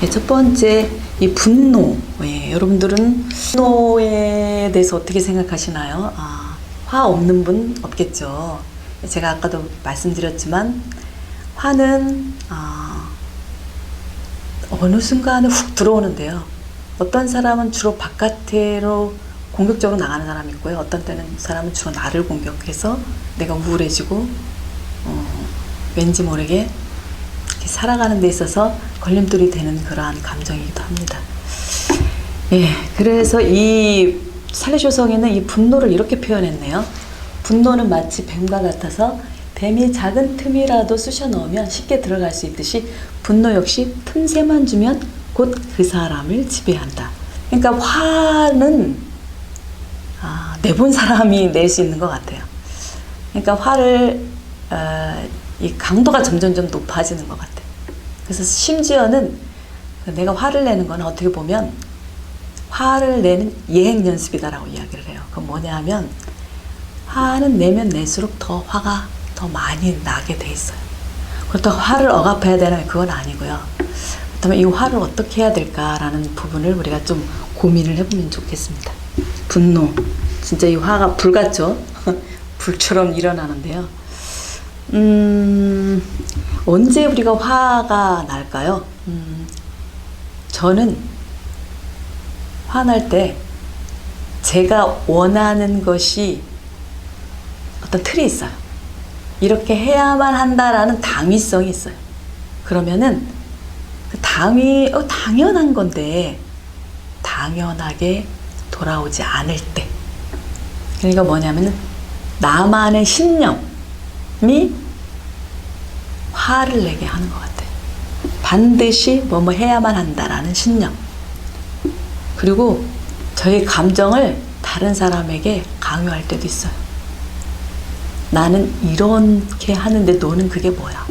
네, 첫 번째 이 분노. 예, 여러분들은 분노에 대해서 어떻게 생각하시나요? 아, 화 없는 분 없겠죠. 제가 아까도 말씀드렸지만 화는 아, 어느 순간에 훅 들어오는데요. 어떤 사람은 주로 바깥으로 공격적으로 나가는 사람이 있고요. 어떤 때는 사람은 주로 나를 공격해서 내가 우울해지고 어, 왠지 모르게 살아가는 데 있어서 걸림돌이 되는 그러한 감정이기도 합니다. 예, 그래서 이 살리조성에는 이 분노를 이렇게 표현했네요. 분노는 마치 뱀과 같아서 뱀이 작은 틈이라도 쑤셔 넣으면 쉽게 들어갈 수 있듯이 분노 역시 틈새만 주면 곧 그 사람을 지배한다. 그러니까 화는 아, 내본 사람이 낼 수 있는 것 같아요. 그러니까 화를 어, 이 강도가 점점 점 높아지는 것 같아요. 그래서 심지어는 그 내가 화를 내는 건 어떻게 보면 화를 내는 예행 연습이다라고 이야기를 해요. 그건 뭐냐 하면 화는 내면 낼수록 더 화가 더 많이 나게 돼 있어요. 그렇다고 화를 억압해야 되나 그건 아니고요. 그렇다면 이 화를 어떻게 해야 될까라는 부분을 우리가 좀 고민을 해보면 좋겠습니다. 분노. 진짜 이 화가 불 같죠? 불처럼 일어나는데요. 음, 언제 우리가 화가 날까요? 음, 저는 화날 때 제가 원하는 것이 어떤 틀이 있어요. 이렇게 해야만 한다라는 당위성이 있어요. 그러면은 그 당위, 어, 당연한 건데 당연하게 돌아오지 않을 때. 그러니까 뭐냐면은 나만의 신념이 화를 내게 하는 것 같아요. 반드시 뭐뭐 해야만 한다라는 신념. 그리고 저희 감정을 다른 사람에게 강요할 때도 있어요. 나는 이렇게 하는데 너는 그게 뭐야?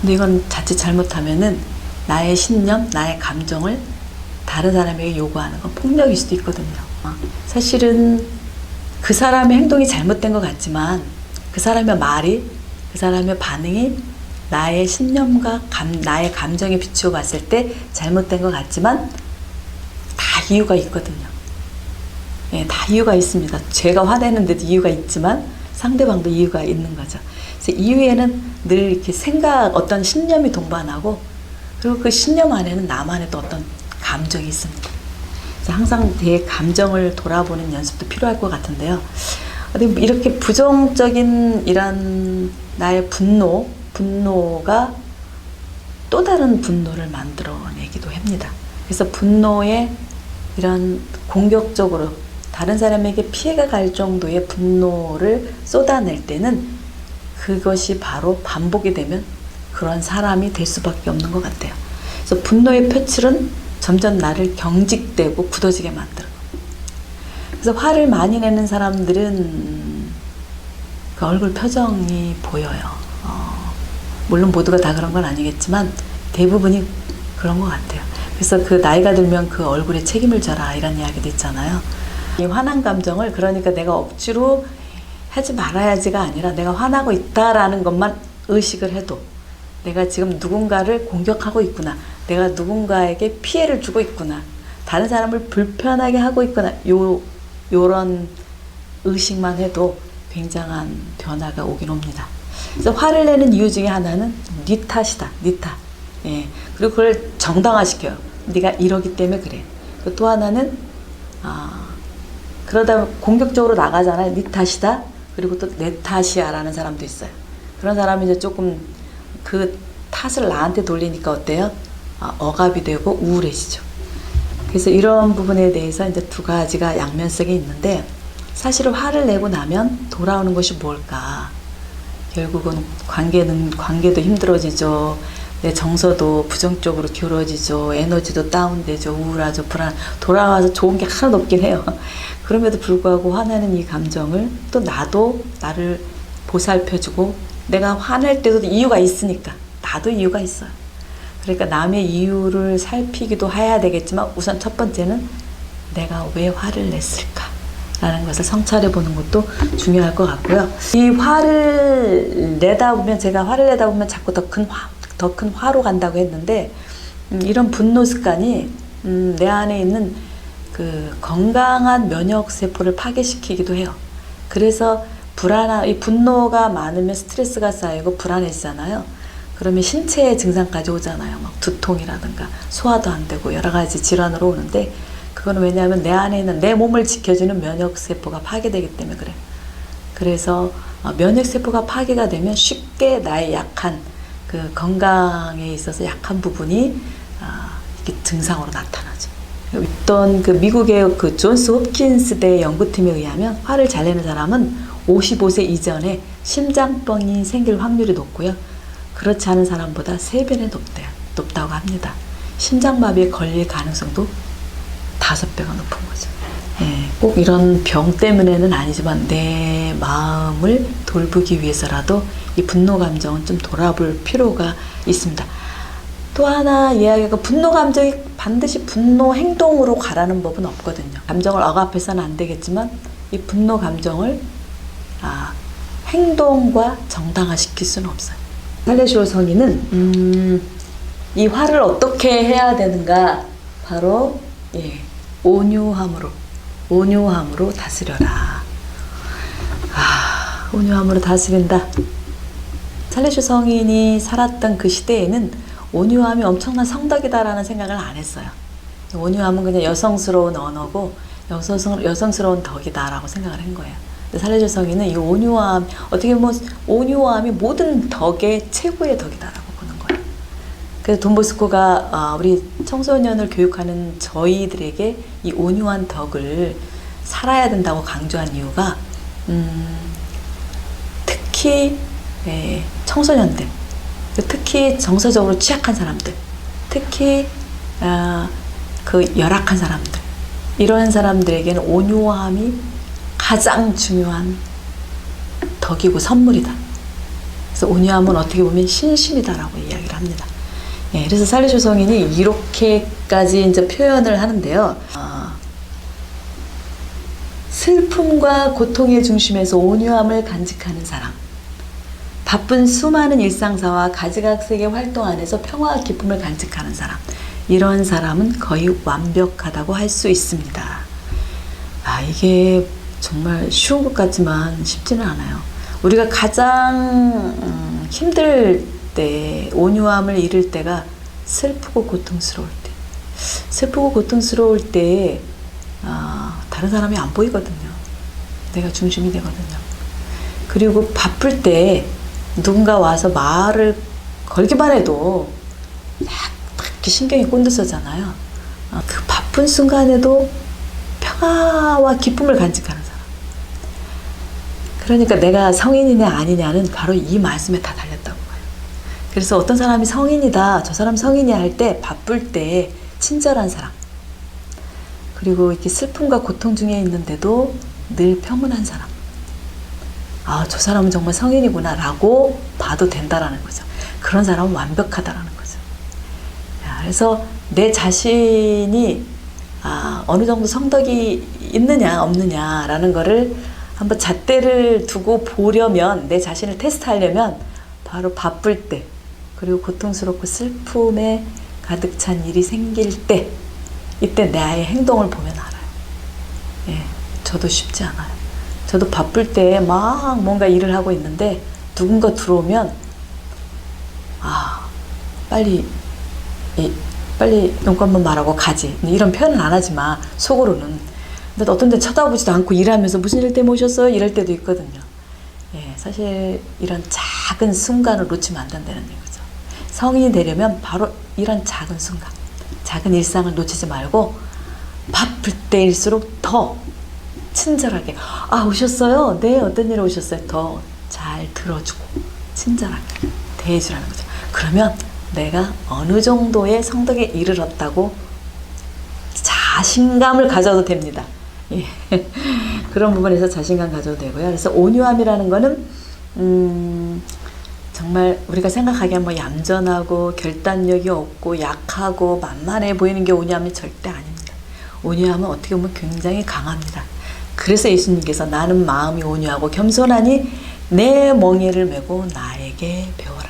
근데 이건 자칫 잘못하면은 나의 신념, 나의 감정을 다른 사람에게 요구하는 건 폭력일 수도 있거든요. 어, 사실은 그 사람의 행동이 잘못된 것 같지만 그 사람의 말이, 그 사람의 반응이 나의 신념과 감, 나의 감정에 비추어 봤을 때 잘못된 것 같지만 다 이유가 있거든요. 예, 다 이유가 있습니다. 제가 화내는데도 이유가 있지만 상대방도 이유가 있는 거죠. 그래서 이유에는 늘 이렇게 생각, 어떤 신념이 동반하고 그리고 그 신념 안에는 나만의 또 어떤 감정이 있습니다. 그래서 항상 내 감정을 돌아보는 연습도 필요할 것 같은데요. 이렇게 부정적인 이런 나의 분노, 분노가 또 다른 분노를 만들어내기도 합니다. 그래서 분노에 이런 공격적으로 다른 사람에게 피해가 갈 정도의 분노를 쏟아낼 때는 그것이 바로 반복이 되면 그런 사람이 될 수밖에 없는 것 같아요. 그래서 분노의 표출은 점점 나를 경직되고 굳어지게 만들어. 그래서 화를 많이 내는 사람들은 그 얼굴 표정이 보여요. 어, 물론 모두가 다 그런 건 아니겠지만 대부분이 그런 것 같아요. 그래서 그 나이가 들면 그 얼굴에 책임을 져라 이런 이야기도 있잖아요. 이 화난 감정을 그러니까 내가 억지로 하지 말아야지가 아니라 내가 화나고 있다라는 것만 의식을 해도 내가 지금 누군가를 공격하고 있구나. 내가 누군가에게 피해를 주고 있구나. 다른 사람을 불편하게 하고 있구나. 요, 요런 의식만 해도 굉장한 변화가 오긴 옵니다. 그래서 화를 내는 이유 중에 하나는 네 탓이다. 네 탓. 예. 그리고 그걸 정당화시켜요. 네가 이러기 때문에 그래. 또 하나는 아, 그러다 공격적으로 나가잖아요. 네 탓이다. 그리고 또 내 탓이야라는 사람도 있어요. 그런 사람이 이제 조금 그 탓을 나한테 돌리니까 어때요? 아, 억압이 되고 우울해지죠. 그래서 이런 부분에 대해서 이제 두 가지가 양면성이 있는데 사실은 화를 내고 나면 돌아오는 것이 뭘까? 결국은 관계는 관계도 힘들어지죠. 내 정서도 부정적으로 기울어지죠. 에너지도 다운되죠. 우울하죠. 불안. 돌아와서 좋은 게 하나도 없긴 해요. 그럼에도 불구하고 화나는 이 감정을 또 나도 나를 보살펴주고 내가 화낼 때도 이유가 있으니까 나도 이유가 있어요. 그러니까 남의 이유를 살피기도 해야 되겠지만 우선 첫 번째는 내가 왜 화를 냈을까? 라는 것을 성찰해 보는 것도 중요할 것 같고요. 이 화를 내다 보면 제가 화를 내다 보면 자꾸 더 큰 화, 더 큰 화로 간다고 했는데 음, 이런 분노 습관이 음, 내 안에 있는 그 건강한 면역 세포를 파괴시키기도 해요. 그래서 불안한 이 분노가 많으면 스트레스가 쌓이고 불안해지잖아요. 그러면 신체 증상까지 오잖아요. 막 두통이라든가 소화도 안 되고 여러 가지 질환으로 오는데 그거는 왜냐하면 내 안에 있는 내 몸을 지켜주는 면역 세포가 파괴되기 때문에 그래요. 그래서 어, 면역 세포가 파괴가 되면 쉽게 나의 약한 그 건강에 있어서 약한 부분이 아, 이게 증상으로 나타나죠. 어떤 그 미국의 그 존스 홉킨스대 연구팀에 의하면 화를 잘 내는 사람은 55세 이전에 심장병이 생길 확률이 높고요. 그렇지 않은 사람보다 3배나 높대요. 높다고 합니다. 심장마비에 걸릴 가능성도 5배가 높은 거죠. 예, 꼭 이런 병 때문에는 아니지만 내 마음을 돌보기 위해서라도 이 분노 감정은 좀 돌아볼 필요가 있습니다. 또 하나 이야기가 분노 감정이 반드시 분노 행동으로 가라는 법은 없거든요. 감정을 억압해서는 안 되겠지만 이 분노 감정을 아, 행동과 정당화시킬 수는 없어요. 할레쇼 성인은 음, 이 화를 어떻게 해야 되는가? 바로 예, 온유함으로 온유함으로 다스려라. 아, 온유함으로 다스린다. 찰레슈 성인이 살았던 그 시대에는 온유함이 엄청난 성덕이다라는 생각을 안 했어요. 온유함은 그냥 여성스러운 언어고 여성, 여성스러운 덕이다라고 생각을 한 거예요. 살레슈 성인은 이 온유함, 어떻게 보면 온유함이 모든 덕의 최고의 덕이다라고. 그래서 돈보스코가 아, 우리 청소년을 교육하는 저희들에게 이 온유한 덕을 살아야 된다고 강조한 이유가 음, 특히 예, 청소년들, 특히 정서적으로 취약한 사람들, 특히 아, 그 열악한 사람들 이런 사람들에게는 온유함이 가장 중요한 덕이고 선물이다. 그래서 온유함은 어떻게 보면 신심이다라고 이야기를 합니다. 예, 그래서 살리쇼 성인이 이렇게까지 이제 표현을 하는데요. 어, 슬픔과 고통의 중심에서 온유함을 간직하는 사람. 바쁜 수많은 일상사와 가지각색의 활동 안에서 평화와 기쁨을 간직하는 사람. 이런 사람은 거의 완벽하다고 할 수 있습니다. 아, 이게 정말 쉬운 것 같지만 쉽지는 않아요. 우리가 가장 음, 힘들 때, 온유함을 잃을 때가 슬프고 고통스러울 때. 슬프고 고통스러울 때, 아, 다른 사람이 안 보이거든요. 내가 중심이 되거든요. 그리고 바쁠 때 누군가 와서 말을 걸기만 해도 막 이렇게 신경이 꼰드서잖아요. 아, 그 바쁜 순간에도 평화와 기쁨을 간직하는 사람. 그러니까 내가 성인이냐 아니냐는 바로 이 말씀에 다 달렸다고. 그래서 어떤 사람이 성인이다, 저 사람 성인이야 할 때 바쁠 때 친절한 사람. 그리고 이렇게 슬픔과 고통 중에 있는데도 늘 평온한 사람. 아, 저 사람은 정말 성인이구나 라고 봐도 된다라는 거죠. 그런 사람은 완벽하다라는 거죠. 야, 그래서 내 자신이 아, 어느 정도 성덕이 있느냐 없느냐라는 거를 한번 잣대를 두고 보려면 내 자신을 테스트하려면 바로 바쁠 때 그리고 고통스럽고 슬픔에 가득 찬 일이 생길 때 이때 나의 행동을 보면 알아요. 예, 저도 쉽지 않아요. 저도 바쁠 때 막 뭔가 일을 하고 있는데 누군가 들어오면 아 빨리 이, 빨리 용건만 말하고 가지 이런 표현은 안 하지만 속으로는 근데 어떤 데 쳐다보지도 않고 일하면서 무슨 일 때문에 오셨어요? 이럴 때도 있거든요. 예, 사실 이런 작은 순간을 놓치면 안 된다는 얘기죠. 성인이 되려면 바로 이런 작은 순간, 작은 일상을 놓치지 말고 바쁠 때일수록 더 친절하게 아 오셨어요? 네 어떤 일로 오셨어요? 더 잘 들어주고 친절하게 대해주라는 거죠. 그러면 내가 어느 정도의 성덕에 이르렀다고 자신감을 가져도 됩니다. 예. 그런 부분에서 자신감 가져도 되고요. 그래서 온유함이라는 거는 음, 정말 우리가 생각하기엔 뭐 얌전하고 결단력이 없고 약하고 만만해 보이는 게 온유함이 절대 아닙니다. 온유함은 어떻게 보면 굉장히 강합니다. 그래서 예수님께서 나는 마음이 온유하고 겸손하니 내 멍에를 메고 나에게 배워라.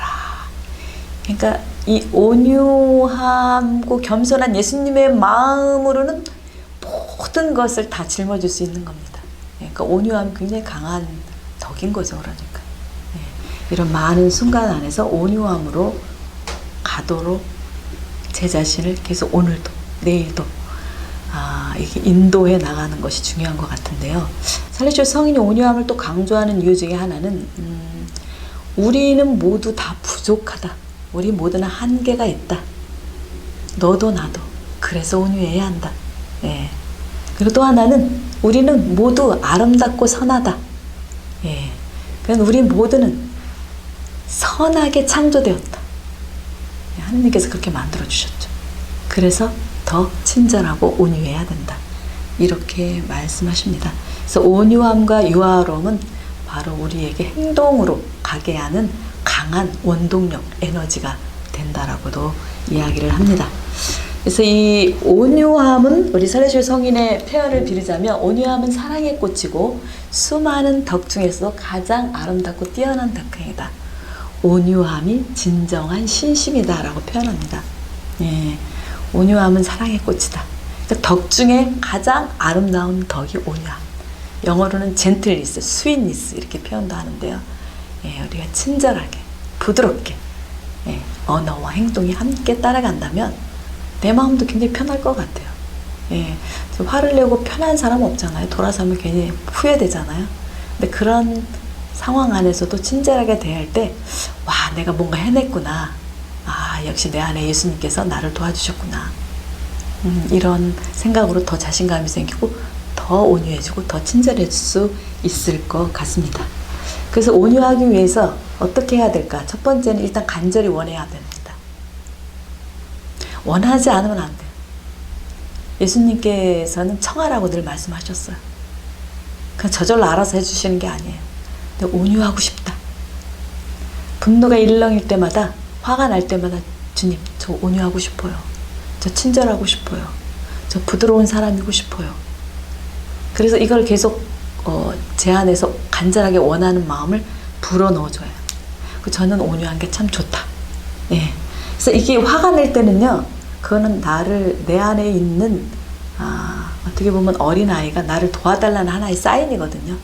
그러니까 이 온유함고 겸손한 예수님의 마음으로는 모든 것을 다 짊어질 수 있는 겁니다. 예, 그러니까 온유함이 굉장히 강한 덕인 거죠. 예, 이런 많은 순간 안에서 온유함으로 가도록 제 자신을 계속 오늘도, 내일도, 아, 이게 인도해 나가는 것이 중요한 것 같은데요. 살리쇼 성인이 온유함을 또 강조하는 이유 중에 하나는, 음, 우리는 모두 다 부족하다. 우리 모두는 한계가 있다. 너도 나도. 그래서 온유해야 한다. 예. 그리고 또 하나는 우리는 모두 아름답고 선하다. 예. 그래서 우리 모두는 선하게 창조되었다. 예, 하느님께서 그렇게 만들어 주셨죠. 그래서 더 친절하고 온유해야 된다. 이렇게 말씀하십니다. 그래서 온유함과 유아로움은 바로 우리에게 행동으로 가게 하는 강한 원동력, 에너지가 된다라고도 이야기를 합니다. 그래서 이 온유함은 우리 살레실 성인의 표현을 빌리자면 온유함은 사랑의 꽃이고 수많은 덕 중에서도 가장 아름답고 뛰어난 덕행이다. 온유함이 진정한 신심이다라고 표현합니다. 예, 온유함은 사랑의 꽃이다. 그러니까 덕 중에 가장 아름다운 덕이 온유함. 영어로는 젠틀리스, 스윗니스 이렇게 표현도 하는데요. 예, 우리가 친절하게, 부드럽게 예, 언어와 행동이 함께 따라간다면 내 마음도 굉장히 편할 것 같아요. 예, 화를 내고 편한 사람 없잖아요. 돌아서면 괜히 후회되잖아요. 근데 그런 상황 안에서도 친절하게 대할 때, 와, 내가 뭔가 해냈구나. 아, 역시 내 안에 예수님께서 나를 도와주셨구나. 음, 이런 생각으로 더 자신감이 생기고, 더 온유해지고, 더 친절해질 수 있을 것 같습니다. 그래서 온유하기 위해서 어떻게 해야 될까? 첫 번째는 일단 간절히 원해야 됩니다. 원하지 않으면 안 돼요. 예수님께서는 청하라고 늘 말씀하셨어요. 그냥 저절로 알아서 해주시는 게 아니에요. 온유하고 싶다. 분노가 일렁일 때마다, 화가 날 때마다, 주님, 저 온유하고 싶어요. 저 친절하고 싶어요. 저 부드러운 사람이고 싶어요. 그래서 이걸 계속 어, 제 안에서 간절하게 원하는 마음을 불어 넣어줘요. 그 저는 온유한 게 참 좋다. 예. 그래서 이게 화가 날 때는요, 그거는 나를 내 안에 있는 아, 어떻게 보면 어린 아이가 나를 도와달라는 하나의 사인이거든요.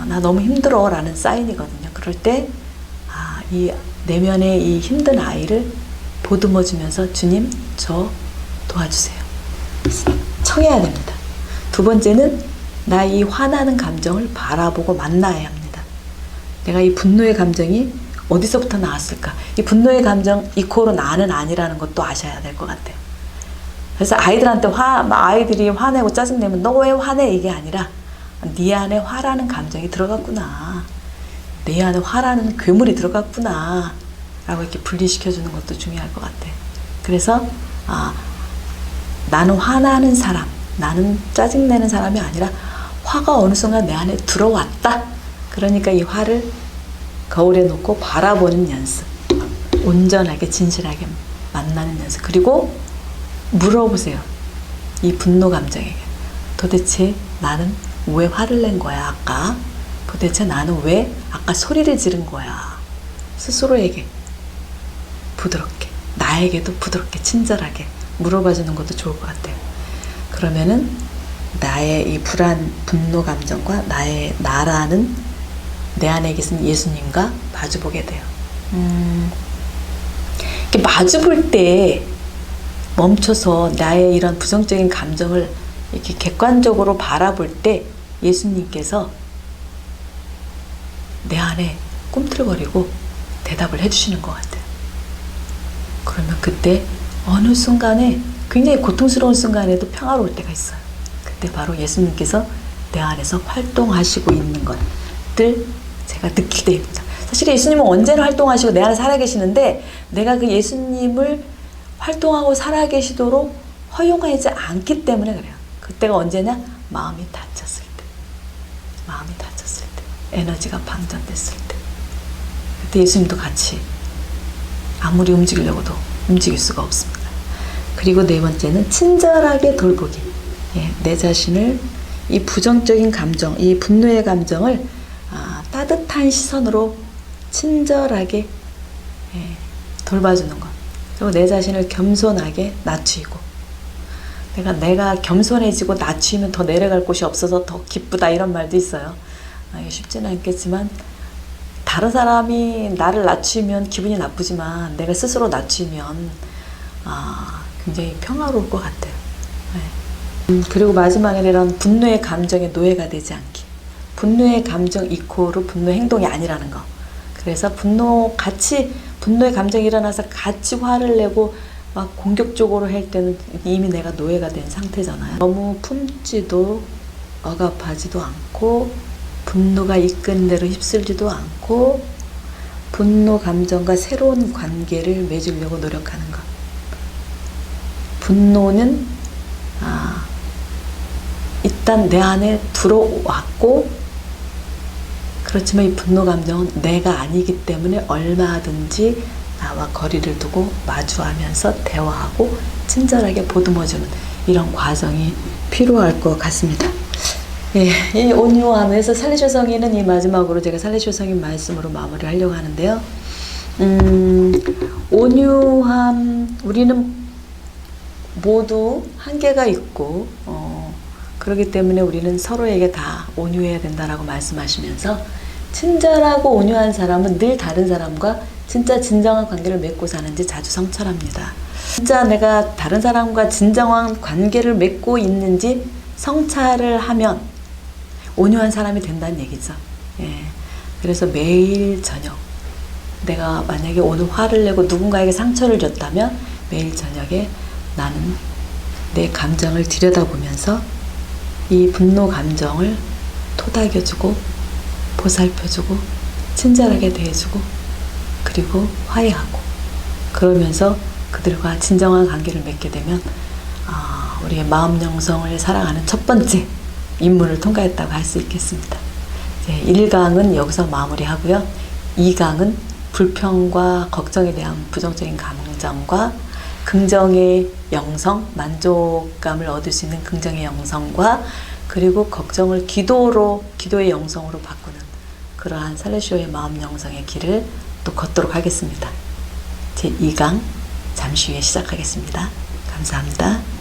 어, 나 너무 힘들어 라는 사인이거든요. 그럴 때, 아, 이 내면의 이 힘든 아이를 보듬어 주면서 주님, 저 도와주세요. 청해야 됩니다. 두 번째는 나 이 화나는 감정을 바라보고 만나야 합니다. 내가 이 분노의 감정이 어디서부터 나왔을까? 이 분노의 감정 이코로 나는 아니라는 것도 아셔야 될 것 같아요. 그래서 아이들한테 화, 막 아이들이 화내고 짜증내면 너 왜 화내? 이게 아니라 네 안에 화라는 감정이 들어갔구나. 내 안에 화라는 괴물이 들어갔구나. 라고 이렇게 분리시켜주는 것도 중요할 것 같아요. 그래서, 아, 나는 화나는 사람, 나는 짜증내는 사람이 아니라 화가 어느 순간 내 안에 들어왔다. 그러니까 이 화를 거울에 놓고 바라보는 연습. 온전하게, 진실하게 만나는 연습. 그리고 물어보세요. 이 분노 감정에게. 도대체 나는 왜 화를 낸 거야, 아까? 도대체 나는 왜 아까 소리를 지른 거야? 스스로에게 부드럽게, 나에게도 부드럽게, 친절하게 물어봐 주는 것도 좋을 것 같아요. 그러면은 나의 이 불안, 분노 감정과 나의 나라는 내 안에 계신 예수님과 마주보게 돼요. 음, 이렇게 마주볼 때 멈춰서 나의 이런 부정적인 감정을 이렇게 객관적으로 바라볼 때 예수님께서 내 안에 꿈틀거리고 대답을 해주시는 것 같아요. 그러면 그때 어느 순간에 굉장히 고통스러운 순간에도 평화로울 때가 있어요. 그때 바로 예수님께서 내 안에서 활동하시고 있는 것들 제가 느낄 때입니다. 사실 예수님은 언제나 활동하시고 내 안에 살아계시는데 내가 그 예수님을 활동하고 살아계시도록 허용하지 않기 때문에 그래요. 그때가 언제냐? 마음이 다쳤을 때. 마음이 다쳤을 때. 에너지가 방전됐을 때. 그때 예수님도 같이 아무리 움직이려고도 움직일 수가 없습니다. 그리고 네 번째는 친절하게 돌보기. 예, 내 자신을 이 부정적인 감정, 이 분노의 감정을 아, 따뜻한 시선으로 친절하게 예, 돌봐주는 것. 그리고 내 자신을 겸손하게 낮추고 내가 내가 겸손해지고 낮추면 더 내려갈 곳이 없어서 더 기쁘다 이런 말도 있어요. 아, 쉽지는 않겠지만 다른 사람이 나를 낮추면 기분이 나쁘지만 내가 스스로 낮추면 아, 굉장히 평화로울 것 같아요. 네. 음, 그리고 마지막에 이런 분노의 감정에 노예가 되지 않기. 분노의 감정 이코르 분노 행동이 아니라는 거. 그래서 분노 같이 분노의 감정이 일어나서 같이 화를 내고 막 공격적으로 할 때는 이미 내가 노예가 된 상태잖아요. 너무 품지도 억압하지도 않고 분노가 이끈 대로 휩쓸지도 않고 분노 감정과 새로운 관계를 맺으려고 노력하는 것. 분노는 아, 일단 내 안에 들어왔고 그렇지만 이 분노 감정은 내가 아니기 때문에 얼마든지 나와 거리를 두고 마주하면서 대화하고 친절하게 보듬어주는 이런 과정이 필요할 것 같습니다. 예, 이 온유함에서 살리쇼성이는 이 마지막으로 제가 살리쇼성인 말씀으로 마무리하려고 하는데요. 음, 온유함 우리는 모두 한계가 있고 어, 그렇기 때문에 우리는 서로에게 다 온유해야 된다라고 말씀하시면서 친절하고 온유한 사람은 늘 다른 사람과 진짜 진정한 관계를 맺고 사는지 자주 성찰합니다. 진짜 내가 다른 사람과 진정한 관계를 맺고 있는지 성찰을 하면 온유한 사람이 된다는 얘기죠. 예. 그래서 매일 저녁 내가 만약에 오늘 화를 내고 누군가에게 상처를 줬다면 매일 저녁에 나는 내 감정을 들여다보면서 이 분노 감정을 토닥여주고 보살펴주고 친절하게 대해주고 그리고 화해하고 그러면서 그들과 진정한 관계를 맺게 되면 아, 우리의 마음 영성을 살아가는 첫 번째 임무를 통과했다고 할 수 있겠습니다. 이제 1강은 여기서 마무리하고요. 2강은 불평과 걱정에 대한 부정적인 감정과 긍정의 영성, 만족감을 얻을 수 있는 긍정의 영성과 그리고 걱정을 기도로, 기도의 영성으로 바꾸는 그러한 살레쇼의 마음 영성의 길을 또 걷도록 하겠습니다. 제 2강 잠시 후에 시작하겠습니다. 감사합니다.